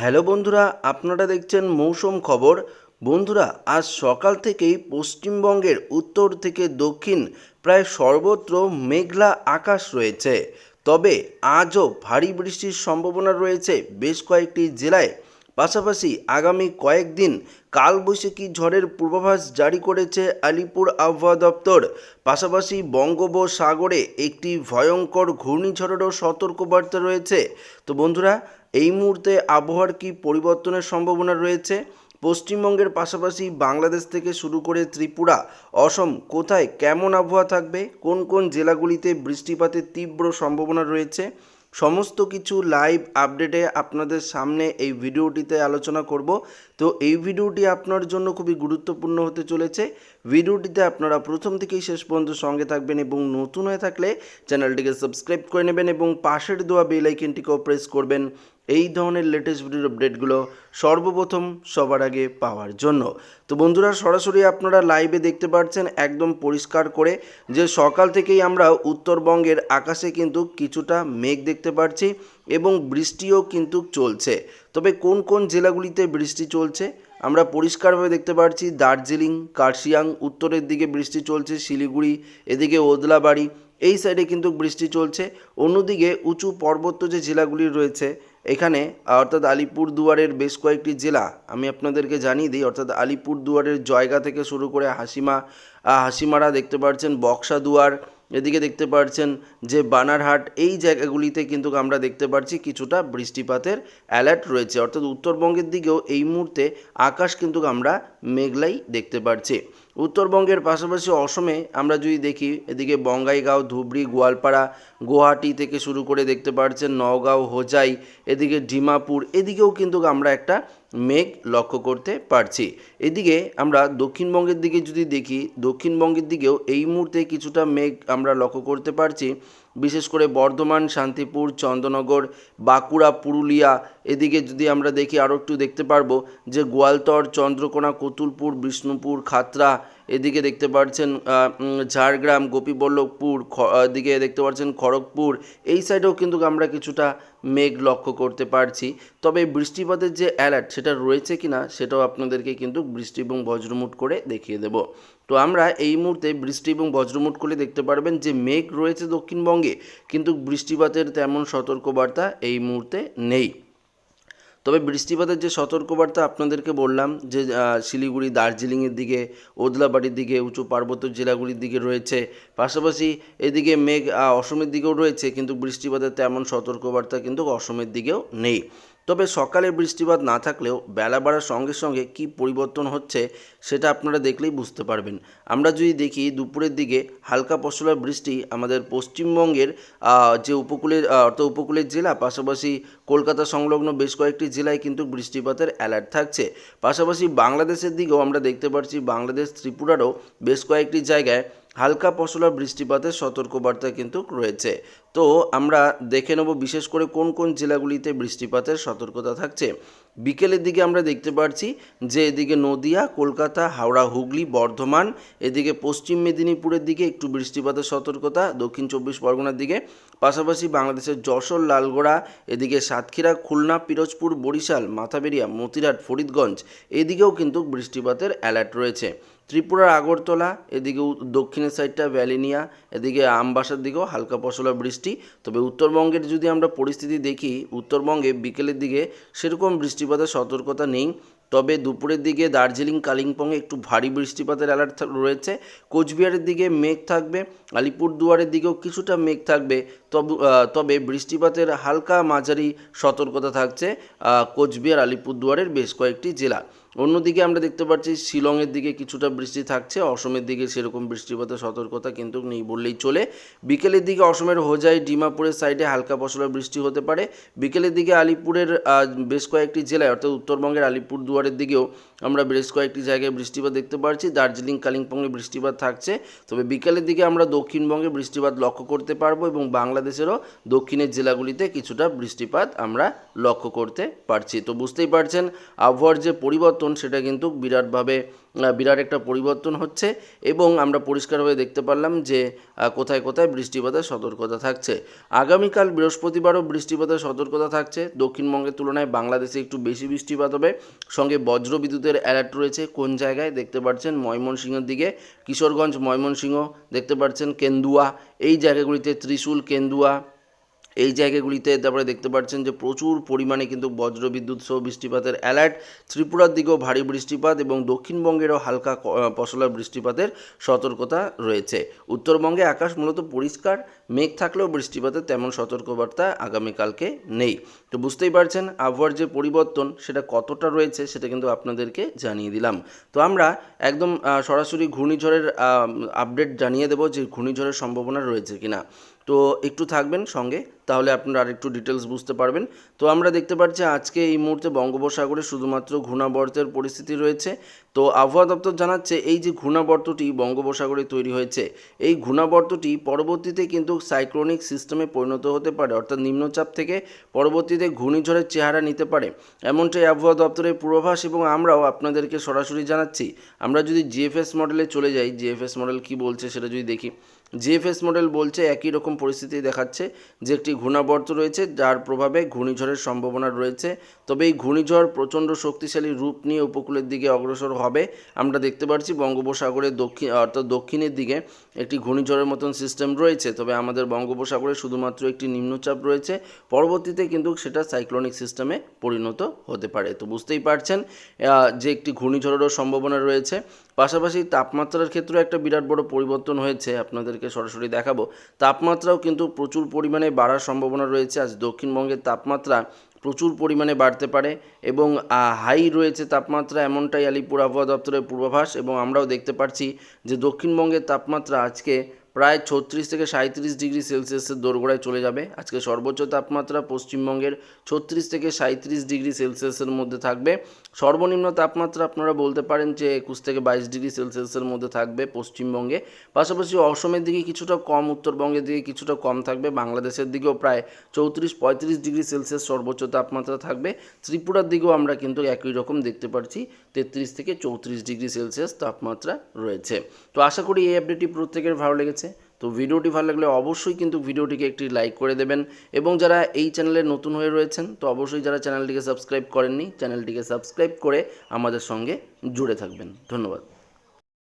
Hello বন্ধুরা, আপনারা দেখছেন মৌসুম খবর। বন্ধুরা, আজ সকাল থেকেই পশ্চিমবঙ্গের উত্তর থেকে দক্ষিণ প্রায় সর্বত্র মেঘলা আকাশ রয়েছে। তবে আজও ভারী বৃষ্টির সম্ভাবনা রয়েছে বেশ কয়েকটি জেলায়। পাশাপাশি আগামী কয়েকদিন কালবৈশাখী ঝড়ের পূর্বাভাস জারি করেছে আলিপুর আবহাওয়া দপ্তর। পাশাপাশি বঙ্গোপসাগরে একটি ভয়ঙ্কর ঘূর্ণিঝড়েরও সতর্কবার্তা রয়েছে। তো বন্ধুরা, এই মুহূর্তে আবহাওয়ার কি পরিবর্তনের সম্ভাবনা রয়েছে? পশ্চিমবঙ্গের পাশাপাশি বাংলাদেশ থেকে শুরু করে ত্রিপুরা, অসম কোথায় কেমন আবহাওয়া থাকবে? কোন কোন জেলাগুলিতে বৃষ্টিপাতের তীব্র সম্ভাবনা রয়েছে? সমস্ত কিছু লাইভ আপডেটে আপনাদের সামনে এই ভিডিওটিতে আলোচনা করব। তো এই ভিডিওটি আপনার জন্য খুবই গুরুত্বপূর্ণ হতে চলেছে। ভিডিওটিতে আপনারা প্রথম থেকেই শেষ পর্যন্ত সঙ্গে থাকবেন এবং নতুন হয়ে থাকলে চ্যানেলটিকে সাবস্ক্রাইব করে নেবেন এবং পাশের দেওয়া বেল আইকনটিকেও প্রেস করবেন এই ধরনের লেটেস্ট ভিডিওর আপডেটগুলো সর্বপ্রথম সবার আগে পাওয়ার জন্য। তো বন্ধুরা, সরাসরি আপনারা লাইভে দেখতে পাচ্ছেন একদম পরিষ্কার করে যে সকাল থেকেই আমরা উত্তরবঙ্গের আকাশে কিন্তু কিছুটা মেঘ দেখতে পাচ্ছি এবং বৃষ্টিও কিন্তু চলছে। তবে কোন কোন জেলাগুলিতে বৃষ্টি চলছে? আমরা পরিষ্কারভাবে দেখতে পাচ্ছি দার্জিলিং, কার্শিয়াং, উত্তরের দিকে বৃষ্টি চলছে, শিলিগুড়ি, এদিকে ওদলাবাড়ি, এই সাইডে কিন্তু বৃষ্টি চলছে। অন্যদিকে উঁচু পার্বত্য যে জেলাগুলি রয়েছে, এখানে, অর্থাৎ আলিপুর দুয়ারের বেশ কয়েকটি জেলা, আমি আপনাদেরকে জানিয়ে দিই, অর্থাৎ আলিপুর দুয়ারের জয়গা থেকে শুরু করে হাসিমা হাসিমারা দেখতে পাচ্ছেন বক্সা দুয়ার এদিকে দেখতে পাচ্ছেন যে বানারহাট, এই জায়গাগুলিতে কিন্তু আমরা দেখতে পাচ্ছি কিছুটা বৃষ্টিপাতের অ্যালার্ট রয়েছে। অর্থাৎ উত্তরবঙ্গের দিকেও এই মুহূর্তে আকাশ কিন্তু আমরা মেঘলাই দেখতে পাচ্ছি উত্তরবঙ্গের পাশাপাশি অসমে আমরা যদি দেখি, এদিকে বঙ্গাইগাঁও, ধুবড়ি, গোয়ালপাড়া, গুয়াহাটি থেকে শুরু করে দেখতে পাচ্ছেন নওগাঁও, হোজাই, এদিকে ডিমাপুর, এদিকেও কিন্তু আমরা একটা মেঘ লক্ষ্য করতে পারছি। এদিকে আমরা দক্ষিণবঙ্গের দিকে যদি দেখি, দক্ষিণবঙ্গের দিকেও এই মুহূর্তে কিছুটা মেঘ আমরা লক্ষ্য করতে পারছি। বিশেষ করে বর্ধমান, শান্তিপুর চন্দ্রনগর বাঁকুড়া, পুরুলিয়া এদিকে যদি আমরা দেখি আরও একটু দেখতে পারব যে গোয়ালতর, চন্দ্রকোনা, কতুলপুর, বিষ্ণুপুর খাতড়া এদিকে দেখতে পাচ্ছেন ঝাড়গ্রাম, গোপীবল্লভপুর এদিকে দেখতে পাচ্ছেন খড়গপুর, এই সাইডেও কিন্তু আমরা কিছুটা মেঘ লক্ষ্য করতে পারছি। তবে বৃষ্টিপাতের যে অ্যালার্ট সেটা রয়েছে কিনা সেটাও আপনাদেরকে কিন্তু বৃষ্টি এবং বজ্রমুট করে দেখিয়ে দেব। তো আমরা এই মুহূর্তে বৃষ্টি এবং বজ্রমুট করে দেখতে পারবেন যে মেঘ রয়েছে দক্ষিণবঙ্গে, কিন্তু বৃষ্টিপাতের তেমন সতর্কবার্তা এই মুহূর্তে নেই। তবে বৃষ্টিপাতের যে সতর্কবার্তা আপনাদেরকে বললাম যে শিলিগুড়ি, দার্জিলিংয়ের দিকে, ওদলাবাড়ির দিকে, উঁচু পার্বত্য জেলাগুলির দিকে রয়েছে। পাশাপাশি এদিকে মেঘ অসমের দিকেও রয়েছে, কিন্তু বৃষ্টিপাতের তেমন সতর্কবার্তা কিন্তু অসমের দিকেও নেই। তবে সকালে বৃষ্টিপাত না থাকলেও বেলা বাড়ার সঙ্গে সঙ্গে কি পরিবর্তন হচ্ছে সেটা আপনারা দেখলেই বুঝতে পারবেন। আমরা যদি দেখি দুপুরের দিকে হালকা পশলা বৃষ্টি আমাদের পশ্চিমবঙ্গের যে উপকূলের অর্থাৎ উপকূলের জেলা, পাশাপাশি কলকাতা সংলগ্ন বেশ কয়েকটি জেলায় কিন্তু বৃষ্টিপাতের অ্যালার্ট থাকছে। পাশাপাশি বাংলাদেশের দিকেও আমরা দেখতে পাচ্ছি বাংলাদেশ ত্রিপুরারও বেশ কয়েকটি জায়গায় হালকা পশলা বৃষ্টিপাতের সতর্কবার্তা কিন্তু রয়েছে। তো আমরা দেখে নেব বিশেষ করে কোন কোন জেলাগুলিতে বৃষ্টিপাতের সতর্কতা থাকছে। বিকেলের দিকে আমরা দেখতে পাচ্ছি যে এদিকে নদিয়া, কলকাতা, হাওড়া, হুগলি, বর্ধমান, এদিকে পশ্চিম মেদিনীপুরের দিকে একটু বৃষ্টিপাতের সতর্কতা, দক্ষিণ চব্বিশ পরগনার দিকে। পাশাপাশি বাংলাদেশের যশোর, লালগোড়া, এদিকে সাতক্ষীরা, খুলনা, পিরোজপুর, বরিশাল, মাথাবেরিয়া মতিরাট ফরিদগঞ্জ, এদিকেও কিন্তু বৃষ্টিপাতের অ্যালার্ট রয়েছে। ত্রিপুরার আগরতলা, এদিকে দক্ষিণের সাইডটা ভ্যালিনিয়া, এদিকে আমবাসার দিকেও হালকা পশলা বৃষ্টি। তবে উত্তরবঙ্গের যদি আমরা পরিস্থিতি দেখি, উত্তরবঙ্গে বিকেলের দিকে সেরকম বৃষ্টিপাতের সতর্কতা নেই। তবে দুপুরের দিকে দার্জিলিং, কালিম্পংয়ে একটু ভারী বৃষ্টিপাতের অ্যালার্ট রয়েছে। কোচবিহারের দিকে মেঘ থাকবে। আলিপুরদুয়ারের দিকেও কিছুটা মেঘ থাকবে। তবে বৃষ্টিপাতের হালকা মাঝারি সতর্কতা থাকছে কোচবিহার, আলিপুরদুয়ারের বেশ কয়েকটি জেলা। অন্যদিকে আমরা দেখতে পাচ্ছি, শিলংয়ের দিকে কিছুটা বৃষ্টি থাকছে, অসমের দিকে সেরকম বৃষ্টিপাতের সতর্কতা কিন্তু নেই বললেই চলে। বিকেলের দিকে অসমের হোজাই, ডিমাপুরের সাইডে হালকা পশলা বৃষ্টি হতে পারে। বিকেলের দিকে আলিপুরের বেশ কয়েকটি জেলায়, অর্থাৎ উত্তরবঙ্গের আলিপুর দুয়ারের দিকেও আমরা বেশ কয়েকটি জায়গায় বৃষ্টিপাত দেখতে পাচ্ছি দার্জিলিং, কালিম্পংয়ে বৃষ্টিপাত থাকছে। তবে বিকেলের দিকে আমরা দক্ষিণবঙ্গে বৃষ্টিপাত লক্ষ্য করতে পারব এবং বাংলাদেশেরও দক্ষিণের জেলাগুলিতে কিছুটা বৃষ্টিপাত আমরা লক্ষ্য করতে পারছি। তো বুঝতেই পারছেন, আবহাওয়ার যে পরিবর্তন, সেটা কিন্তু বিরাটভাবে বিরাট একটা পরিবর্তন হচ্ছে এবং আমরা পরিষ্কারভাবে দেখতে পারলাম যে কোথায় কোথায় বৃষ্টিপাতের সতর্কতা থাকছে। আগামীকাল বৃহস্পতিবারও বৃষ্টিপাতের সতর্কতা থাকছে। দক্ষিণবঙ্গের তুলনায় বাংলাদেশে একটু বেশি বৃষ্টিপাত হবে। সঙ্গে বজ্র বিদ্যুতের অ্যালার্ট রয়েছে। কোন জায়গায়? দেখতে পাচ্ছেন ময়মনসিংহের দিকে। কিশোরগঞ্জ, ময়মনসিংহ, দেখতে পাচ্ছেন কেন্দুয়া। এই জায়গাগুলিতে ত্রিশূল, কেন্দুয়া এই জায়গাগুলিতে তারপরে দেখতে পাচ্ছেন যে প্রচুর পরিমাণে কিন্তু বজ্র বিদ্যুৎ সহ বৃষ্টিপাতের অ্যালার্ট ত্রিপুরার দিকেও ভারী বৃষ্টিপাত এবং দক্ষিণবঙ্গেরও হালকা পশলা বৃষ্টিপাতের সতর্কতা রয়েছে। উত্তরবঙ্গে আকাশ মূলত পরিষ্কার, মেঘ থাকলেও বৃষ্টিপাতের তেমন সতর্কবার্তা আগামীকালকে নেই। তো বুঝতেই পারছেন আবহাওয়ার যে পরিবর্তন, সেটা কতটা রয়েছে সেটা কিন্তু আপনাদেরকে জানিয়ে দিলাম। তো আমরা একদম সরাসরি ঘূর্ণিঝড়ের আপডেট জানিয়ে দেবো যে ঘূর্ণিঝড়ের সম্ভাবনা রয়েছে কিনা। তো একটু থাকবেন সঙ্গে, তাহলে আপনারা আরেকটু ডিটেলস বুঝতে পারবেন। তো আমরা দেখতে পাচ্ছি আজকে এই মুহূর্তে বঙ্গোপসাগরে শুধুমাত্র ঘূর্ণাবর্তের পরিস্থিতি রয়েছে। তো আবহাওয়া দপ্তর জানাচ্ছে এই যে ঘূর্ণাবর্তটি বঙ্গোপসাগরে তৈরি হয়েছে, এই ঘূর্ণাবর্তটি পরবর্তীতে কিন্তু সাইক্লোনিক সিস্টেমে পরিণত হতে পারে, অর্থাৎ নিম্নচাপ থেকে পরবর্তীতে ঘূর্ণিঝড়ের চেহারা নিতে পারে। এমনটাই আবহাওয়া দপ্তরের পূর্বাভাস এবং আমরাও আপনাদেরকে সরাসরি জানাচ্ছি। আমরা যদি জিএফএস মডেলে চলে যাই জিএফএস মডেল কি বলছে সেটা যদি দেখি। জিএফএস মডেল বলছে একই রকম পরিস্থিতি দেখাচ্ছে, যে একটি ঘূর্ণাবর্ত রয়েছে, যার প্রভাবে ঘূর্ণিঝড়ের সম্ভাবনা রয়েছে। তবে এই ঘূর্ণিঝড় প্রচণ্ড শক্তিশালী রূপ নিয়ে উপকূলের দিকে অগ্রসর হবে। আমরা দেখতে পাচ্ছি বঙ্গোপসাগরের দক্ষিণ, অর্থাৎ দক্ষিণের দিকে একটি ঘূর্ণিঝড়ের মতন সিস্টেম রয়েছে। তবে আমাদের বঙ্গোপসাগরে শুধুমাত্র একটি নিম্নচাপ রয়েছে। পরবর্তীতে কিন্তু সেটা সাইক্লোনিক সিস্টেমে পরিণত হতে পারে। তো বুঝতেই পারছেন যে একটি ঘূর্ণিঝড়েরও সম্ভাবনা রয়েছে। পাশাপাশি তাপমাত্রার ক্ষেত্রেও একটা বিরাট বড় পরিবর্তন হয়েছে, আপনাদেরকে সরাসরি দেখাবো। তাপমাত্রাও কিন্তু প্রচুর পরিমাণে বাড়ার সম্ভাবনা রয়েছে। আজ দক্ষিণবঙ্গের তাপমাত্রা প্রচুর পরিমাণে বাড়তে পারে এবং হাই রয়েছে তাপমাত্রা এমনটাই আলিপুর আবহাওয়া দপ্তরের পূর্বাভাস এবং আমরাও দেখতে পাচ্ছি যে দক্ষিণবঙ্গের তাপমাত্রা আজকে প্রায় ছত্রিশ থেকে সাঁত্রিশ ডিগ্রি সেলসিয়াসের দোরগোড়ায় চলে যাবে। আজকে সর্বোচ্চ তাপমাত্রা পশ্চিমবঙ্গের ছত্রিশ থেকে সাঁত্রিশ ডিগ্রি সেলসিয়াসের মধ্যে থাকবে। সর্বনিম্ন তাপমাত্রা আপনারা বলতে পারেন যে একুশ থেকে বাইশ ডিগ্রি সেলসিয়াসের মধ্যে থাকবে পশ্চিমবঙ্গে। পাশাপাশি অসমের দিকে কিছুটা কম, উত্তরবঙ্গের দিকে কিছুটা কম থাকবে। বাংলাদেশের দিকেও প্রায় চৌত্রিশ, পঁয়ত্রিশ ডিগ্রি সেলসিয়াস সর্বোচ্চ তাপমাত্রা থাকবে। ত্রিপুরার দিকেও আমরা কিন্তু একই রকম দেখতে পাচ্ছি, তেত্রিশ থেকে চৌত্রিশ ডিগ্রি সেলসিয়াস তাপমাত্রা রয়েছে। তো আশা করি এই আপডেটটি প্রত্যেকের ভালো লেগেছে। তো ভিডিওটি ভালো লাগলে অবশ্যই কিন্তু ভিডিওটিকে একটি লাইক করে দেবেন এবং যারা এই চ্যানেলে নতুন হয়ে রয়েছেন, তো অবশ্যই যারা চ্যানেলটিকে সাবস্ক্রাইব করেননি, চ্যানেলটিকে সাবস্ক্রাইব করে আমাদের সঙ্গে জুড়ে থাকবেন। ধন্যবাদ।